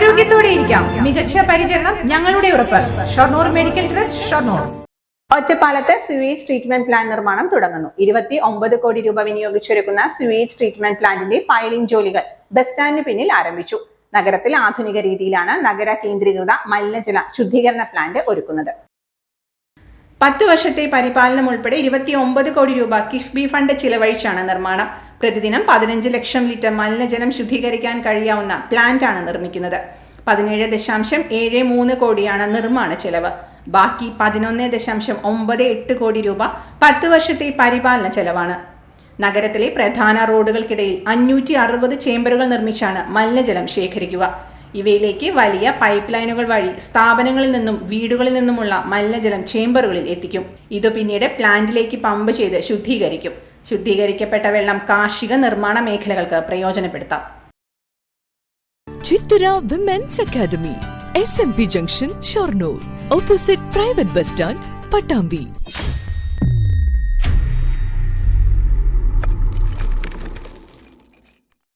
ആരോഗ്യത്തോടെ ഇരിക്കാം മികച്ച പരിചരണം ഞങ്ങളുടെ ഉറപ്പ്. Shoranur medical trust Shoranur. ഒറ്റപ്പാലത്ത് സ്യൂവേജ് ട്രീറ്റ്മെന്റ് പ്ലാന്റ് നിർമ്മാണം തുടങ്ങുന്നു. ഇരുപത്തി ഒമ്പത് കോടി രൂപ വിനിയോഗിച്ചൊരുക്കുന്ന സ്യൂവേജ് ട്രീറ്റ്മെന്റ് പ്ലാന്റിന്റെ പൈലിംഗ് ജോലികൾ ബസ് സ്റ്റാൻഡിന് പിന്നിൽ ആരംഭിച്ചു. നഗരത്തിൽ ആധുനിക രീതിയിലാണ് നഗര കേന്ദ്രീകൃത മലിനജല ശുദ്ധീകരണ പ്ലാന്റ് ഒരുക്കുന്നത്. പത്ത് വർഷത്തെ പരിപാലനം ഉൾപ്പെടെ ഇരുപത്തി ഒമ്പത് കോടി രൂപ കിഫ്ബി ഫണ്ട് ചിലവഴിച്ചാണ് നിർമ്മാണം. പ്രതിദിനം പതിനഞ്ച് ലക്ഷം ലിറ്റർ മലിനജലം ശുദ്ധീകരിക്കാൻ കഴിയാവുന്ന പ്ലാന്റാണ് നിർമ്മിക്കുന്നത്. പതിനേഴ് ദശാംശം ഏഴ് മൂന്ന് കോടിയാണ് നിർമ്മാണ ചെലവ്. ബാക്കി പതിനൊന്ന് ദശാംശം ഒമ്പത് എട്ട് കോടി രൂപ പത്ത് വർഷത്തെ പരിപാലന ചെലവാണ്. നഗരത്തിലെ പ്രധാന റോഡുകൾക്കിടയിൽ അഞ്ഞൂറ്റി അറുപത് ചേംബറുകൾ നിർമ്മിച്ചാണ് മലിനജലം ശേഖരിക്കുക. ഇവയിലേക്ക് വലിയ പൈപ്പ് ലൈനുകൾ വഴി സ്ഥാപനങ്ങളിൽ നിന്നും വീടുകളിൽ നിന്നുമുള്ള മലിനജലം ചേംബറുകളിൽ എത്തിക്കും. ഇത് പിന്നീട് പ്ലാന്റിലേക്ക് പമ്പ് ചെയ്ത് ശുദ്ധീകരിക്കും. ശുദ്ധീകരിക്കപ്പെട്ട വെള്ളം കാർഷിക നിർമ്മാണ മേഖലകൾക്ക് പ്രയോജനപ്പെടുത്താം. Chithara women's academy S M P junction Shoranur opposite private bus stand Pattambi